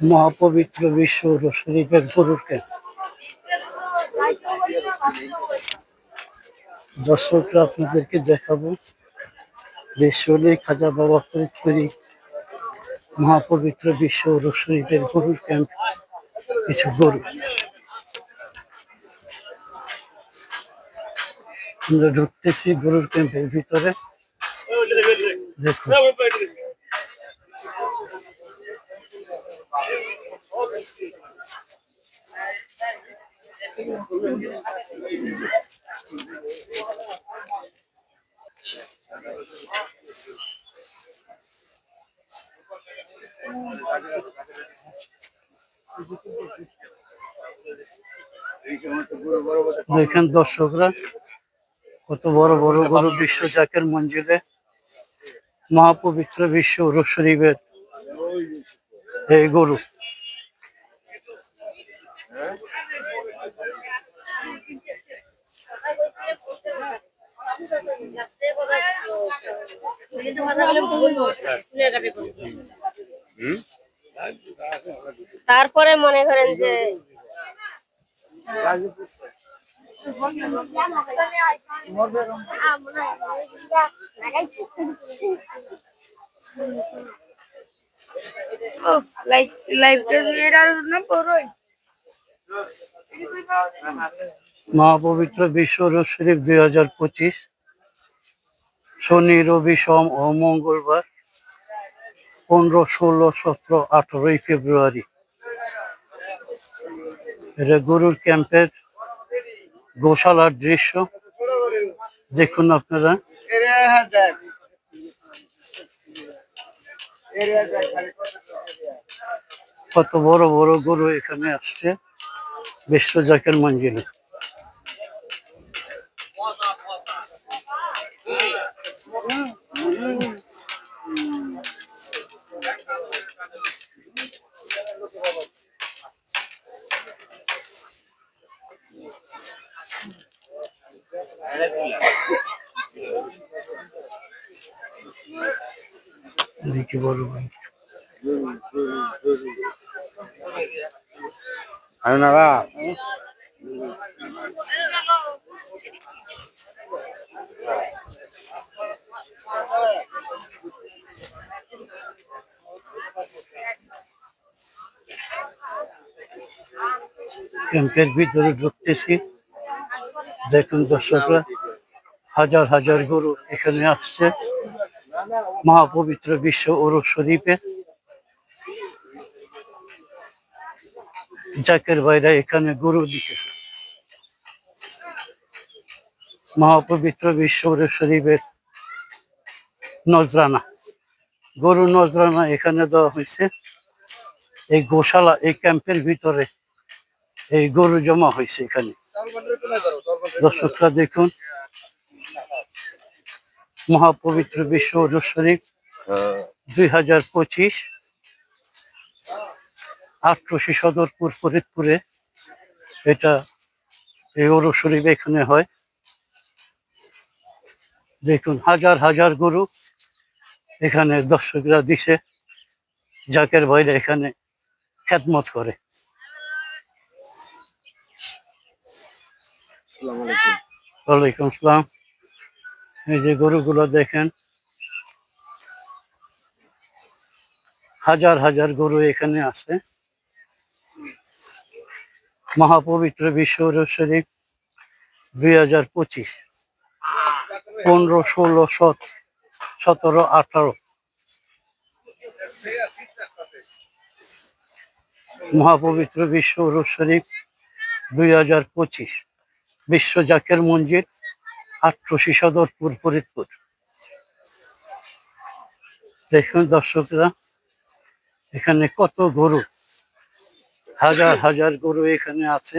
মহাপবিত্র বিশ্ব শরীফের গরুরকে দর্শকরা আপনাদেরকে দেখাবো বেসরকারি খাজা বাবা ফরিদপুরি মহাপবিত্র বিশ্ব শরীফের গরুর ক্যাম্প কিছু গরু। আমরা ঢুকতেছি গরুর ক্যাম্পের ভিতরে। দেখুন। দেখেন দর্শকরা কত বড় বড় বড় বিশ্ব জাকের মঞ্জিলে মহাপবিত্র বিশ্ব শরীফের এই গরু। তারপরে মনে করেন যে না মহাপবিত্র বিশ্ব শরীফ দুই হাজার পঁচিশ। শনি রবি সোম ও মঙ্গলবার পনেরো ষোলো সতেরো আঠারোই ফেব্রুয়ারি। এটা গরুর ক্যাম্পের গোশালার দৃশ্য। দেখুন আপনারা। কত বড় বড় গরু এখানে আসছে। বিশ্ব জাকের দেখি বড় ভাই। আপনারা ক্যাম্পের ভিতরে ঢুকতেছি। দেখুন দর্শকরা, হাজার হাজার গরু এখানে আসছে। মহাপবিত্র বিশ্ব ওরস শরীফে। জাকের বাইরে এখানে গরু দিতেছে। মহাপবিত্র বিশ্ব ওরস শরীফের নজরানা। গরু নজরানা এখানে দেওয়া হয়েছে। এই গোশালা এই ক্যাম্পের ভিতরে এই গরু জমা হয়েছে এখানে। দর্শকরা দেখুন। মহাপবিত্র বিশ্ব শরীফ দুই হাজার পঁচিশ আটরশি সদরপুর ফরিদপুরে। এটা এই উরুস শরীফ এখানে হয়। দেখুন হাজার হাজার গরু এখানে দর্শকরা দিছে জাকের বাইরে এখানে খেদমত করে। ওয়ালাইকুম আসসালাম। এই যে গরুগুলো দেখেন হাজার হাজার গরু এখানে আছে। মহাপবিত্র বিশ্ব উরুস শরীফ দুই হাজার পঁচিশ, পনেরো, ষোলো, সত, সতেরো, আঠারো। মহাপবিত্র বিশ্ব শরীফ দুই হাজার পঁচিশ, বিশ্ব জাকের মঞ্জিল আটরশি সদরপুর ফরিদপুর। দেখুন দর্শকরা, এখানে কত গরু হাজার হাজার গরু এখানে আছে।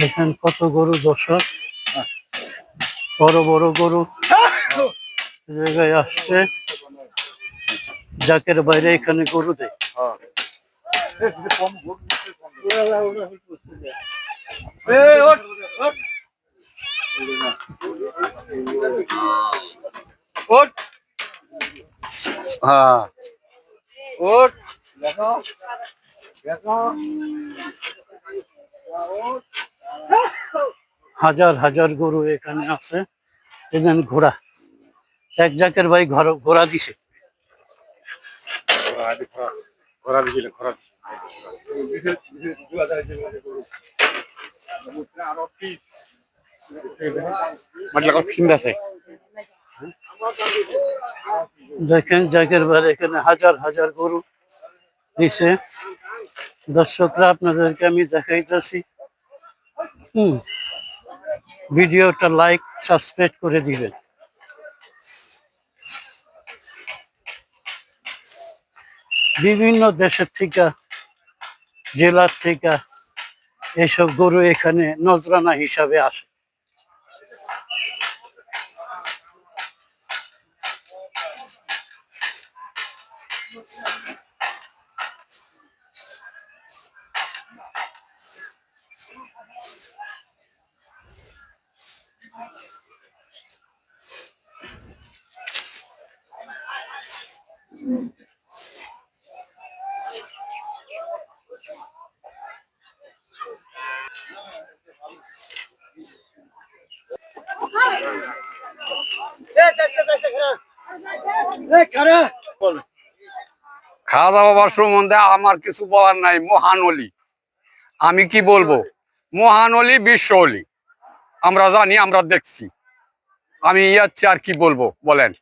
দেখেন কত গরু দর্শক। বড় বড় গরু। জায়গায় আসছে। জাকের বাইরে এখানে গরু দেয়। হ্যাঁ হাজার হাজার গরু এখানে আছে। এখানে ঘোড়া। এক জাকের ভাই ঘোড়া দিছে। খরা দিছিলে খরা দেখেন জাকের ভাই এখানে হাজার হাজার গরু দিছে। দর্শকরা, আপনাদেরকে আমি দেখাইতেছি। হুম, ভিডিওটা লাইক সাবস্ক্রাইব করে দিবেন। বিভিন্ন দেশের থেকে জেলার থেকে এইসব গরু এখানে নজরানা হিসাবে আসে। খাওয়া দাওয়া সম্বন্ধে আমার কিছু বলার নাই, মহান অলি। আমি কি বলব? মহান অলি, বিশ্ব আমরা জানি, আমরা দেখছি। আমি ইয়ে আর কি বলব? বলেন।